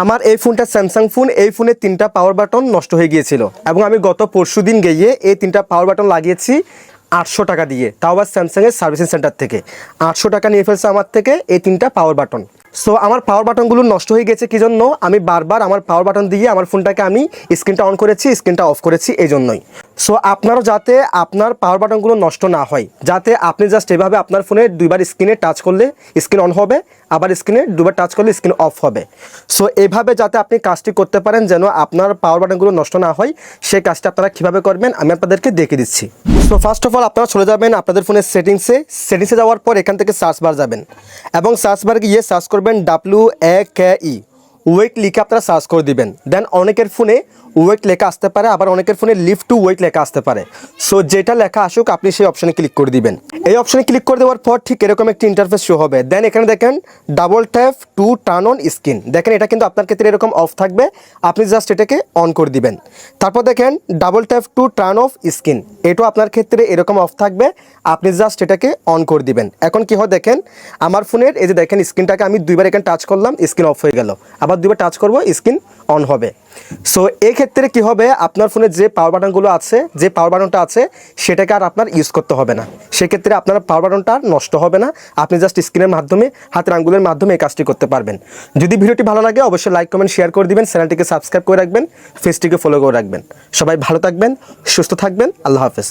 আমার এই ফোনটা স্যামসাং ফোন এই ফোনে তিনটা পাওয়ার বাটন নষ্ট হয়ে গিয়েছিল। এবং আমি গত পরশু দিন গিয়ে এই তিনটা পাওয়ার বাটন লাগিয়েছি আটশো টাকা দিয়ে। তাও আবার স্যামসাংয়ের সার্ভিসিং সেন্টার থেকে। আটশো টাকা নিয়ে ফেলছে আমার থেকে এই তিনটা পাওয়ার বাটন সো আমার পাওয়ার বাটনগুলো নষ্ট হয়ে গেছে কি জন্য? আমি বারবার আমার পাওয়ার বাটন দিয়ে আমার ফোনটাকে আমি স্ক্রিনটা অন করেছি স্ক্রিনটা অফ করেছি এই জন্যই সো আপনারও যাতে আপনার পাওয়ার বাটনগুলো নষ্ট না হয়, যাতে আপনি জাস্ট এভাবে আপনার ফোনে দুইবার স্ক্রিনে টাচ করলে স্ক্রিন অন হবে, আবার স্ক্রিনে দুবার টাচ করলে স্ক্রিন অফ হবে। সো এভাবে যাতে আপনি কাজটি করতে পারেন যেন আপনার পাওয়ার বাটনগুলো নষ্ট না হয়, সেই কাজটা আপনারা কীভাবে করবেন আমি আপনাদেরকে দেখে দিচ্ছি। সো ফার্স্ট অফ অল আপনারা চলে যাবেন আপনাদের ফোনের সেটিংসে সেটিংসে যাওয়ার পর এখান থেকে সার্চ বার যাবেন। এবং সার্চ বার গিয়ে সার্চ করবেন W A K E wait লিখে আপনারা সার্চ করে দিবেন। দেন অনেকের ফোনে ওয়েট লেখা আসতে পারে, আবার অনেকের ফোনে লিফ টু ওয়েট লেখা আসতে পারে। সো যেটা লেখা আসুক, আপনি সেই অপশানে ক্লিক করে দিবেন। এই অপশানে ক্লিক করে দেওয়ার পর ঠিক এরকম একটি ইন্টারফেস শো হবে। দেন এখানে দেখেন double tap to turn on screen দেখেন এটা কিন্তু আপনার ক্ষেত্রে এরকম অফ থাকবে। আপনি জাস্ট এটাকে অন করে দিবেন। তারপর দেখেন double tap to turn off screen এটাও আপনার ক্ষেত্রে এরকম অফ থাকবে। আপনি জাস্ট এটাকে অন করে দিবেন। এখন কি হয় দেখেন, আমার ফোনের এই যে দেখেন স্ক্রিনটাকে আমি দুইবার এখানে টাচ করলাম স্ক্রিন অফ হয়ে গেল। আবার দুইবার টাচ করব স্ক্রিন অন হবে। সো এই ক্ষেত্রে কি হবে? আপনার ফোনে যে পাওয়ার বাটনগুলো আছে, যে পাওয়ার বাটনটা আছে, সেটাকে আর আপনার ইউজ করতে হবে না। সেক্ষেত্রে আপনার পাওয়ার বাটনটা নষ্ট হবে না। আপনি জাস্ট স্ক্রিনের মাধ্যমে, হাতের আঙ্গুলের মাধ্যমে এই কাজটি করতে পারবেন। যদি ভিডিওটি ভালো লাগে, অবশ্যই লাইক কমেন্ট শেয়ার করে দিবেন। চ্যানেলটিকে সাবস্ক্রাইব করে রাখবেন। ফেসটিকে ফলো করে রাখবেন। সবাই ভালো থাকবেন, সুস্থ থাকবেন। আল্লাহ হাফেজ।